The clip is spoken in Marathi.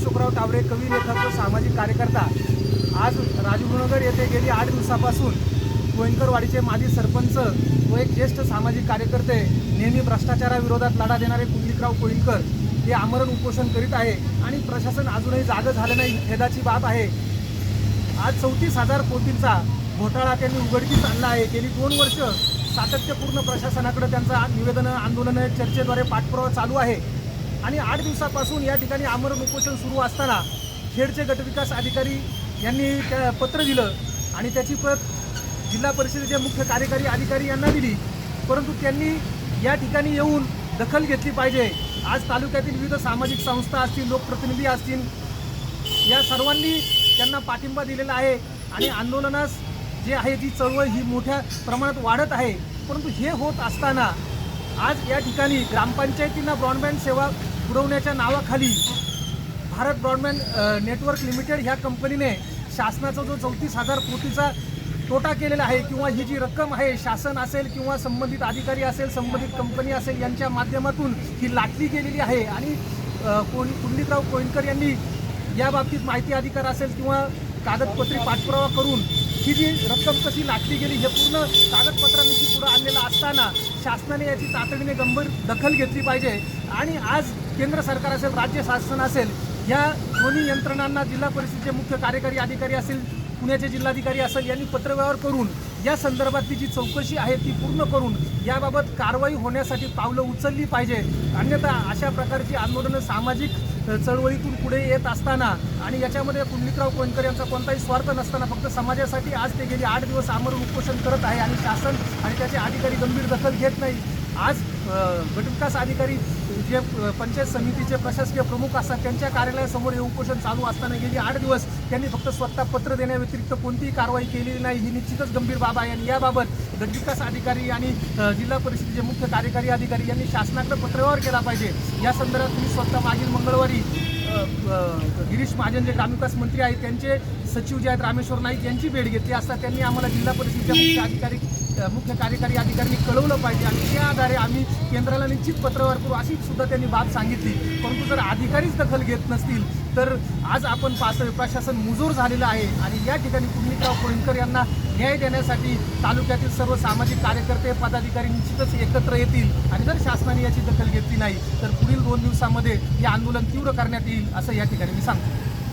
अशोकराव टावरे कवी लेखक व सामाजिक कार्यकर्ता. आज राजगुरुनगर येथे गेली आठ दिवसापासून. गोयंकरवाडीचे माजी सरपंच व एक ज्येष्ठ सामाजिक कार्यकर्ते नेहमी भ्रष्टाचाराविरोधात लढा देणारे कुंडलिकराव कोळीकर. हे आमरण उपोषण करीत आहे आणि प्रशासन अजूनही जागं झालं नाही खेदाची बाब आहे. आज चौतीस हजार कोटींचा घोटाळा त्यांनी उघडकीस आणला आहे. गेली दोन वर्ष सातत्यपूर्ण प्रशासनाकडे त्यांचा निवेदन आंदोलन चर्चेद्वारे पाठपुरावा चालू आहे. आणि आठ दिवसापासून या ठिकाणी आमरण उपोषण सुरू असताना खेडचे गटविकास अधिकारी यांनी त्या पत्र दिलं आणि त्याची प्रत जिल्हा परिषदेचे मुख्य कार्यकारी अधिकारी यांना दिली. परंतु त्यांनी या ठिकाणी येऊन दखल घेतली पाहिजे. आज तालुक्यातील विविध सामाजिक संस्था असतील लोकप्रतिनिधी असतील या सर्वांनी त्यांना पाठिंबा दिलेला आहे. आणि आंदोलनास जे आहे जी चळवळ ही मोठ्या प्रमाणात वाढत आहे. परंतु हे होत असताना आज या ठिकाणी ग्रामपंचायतींना ब्रॉडबँड सेवा पुरवण्याच्या नावाखाली भारत ब्रॉडबँड नेटवर्क लिमिटेड ह्या कंपनीने शासनाचा जो चौतीस हजार कोटीचा तोटा केलेला आहे किंवा ही जी रक्कम आहे शासन असेल किंवा संबंधित अधिकारी असेल संबंधित कंपनी असेल यांच्या माध्यमातून ही लाटली गेलेली आहे. आणि कोण कुंडलिकराव कोईनकर यांनी या बाबतीत माहिती अधिकार असेल किंवा कागदपत्री पाठपुरावा करून ही जी रक्कम कशी लाटली गेली हे पूर्ण कागदपत्रांनी पुढं आणलेला असताना शासनाने याची तातडीने गंभीर दखल घेतली पाहिजे. आणि आज केंद्र सरकार असेल राज्य शासन असेल या दोन्ही यंत्रणांना जिल्हा परिषदेचे मुख्य कार्यकारी अधिकारी असेल पुण्याचे जिल्हाधिकारी असेल यांनी पत्रव्यवहार करून या संदर्भातली जी चौकशी आहे ती पूर्ण करून याबाबत कारवाई होण्यासाठी पावलं उचलली पाहिजे. अन्यथा अशा प्रकारची आंदोलनं सामाजिक चळवळीतून पुढे येत असताना आणि याच्यामध्ये कुंडलिकराव कोणकर यांचा कोणताही स्वार्थ नसताना फक्त समाजासाठी आज ते गेली आठ दिवस आमरण उपोषण करत आहे आणि शासन आणि त्याचे अधिकारी गंभीर दखल घेत नाही. आज गटविकास अधिकारी जे पंचायत समितीचे प्रशासकीय प्रमुख असतात त्यांच्या कार्यालयासमोर हे उपोषण चालू असताना गेली आठ दिवस त्यांनी फक्त स्वतः पत्र देण्याव्यतिरिक्त कोणतीही कारवाई केलेली नाही. ही निश्चितच गंभीर बाब आहे आणि याबाबत गटविकास अधिकारी आणि जिल्हा परिषदेचे मुख्य कार्यकारी अधिकारी यांनी शासनाकडे पत्रव्यवहार केला पाहिजे. या संदर्भात मी स्वतः मागील मंगळवारी गिरीश महाजन जे ग्रामविकास मंत्री आहेत त्यांचे सचिव जे आहेत रामेश्वर नाईक यांची भेट घेतली असता त्यांनी आम्हाला जिल्हा परिषदेच्या मुख्य अधिकारी मुख्य कार्यकारी अधिकाऱ्यांनी कळवलं पाहिजे आणि त्या आधारे आम्ही केंद्राला निश्चित पत्रव्यवहार करू अशी सुद्धा त्यांनी बाब सांगितली. परंतु जर अधिकारीच दखल घेत नसतील तर आज आपण पाहतोय प्रशासन मुजोर झालेलं आहे आणि या ठिकाणी कुंडलिकराव कोळीकर यांना न्याय देण्यासाठी तालुक्यातील सर्व सामाजिक कार्यकर्ते पदाधिकारी निश्चितच एकत्र येतील आणि जर शासनाने याची दखल घेतली नाही तर पुढील दोन दिवसामध्ये हे आंदोलन तीव्र करण्यात येईल असं या ठिकाणी मी सांगतो.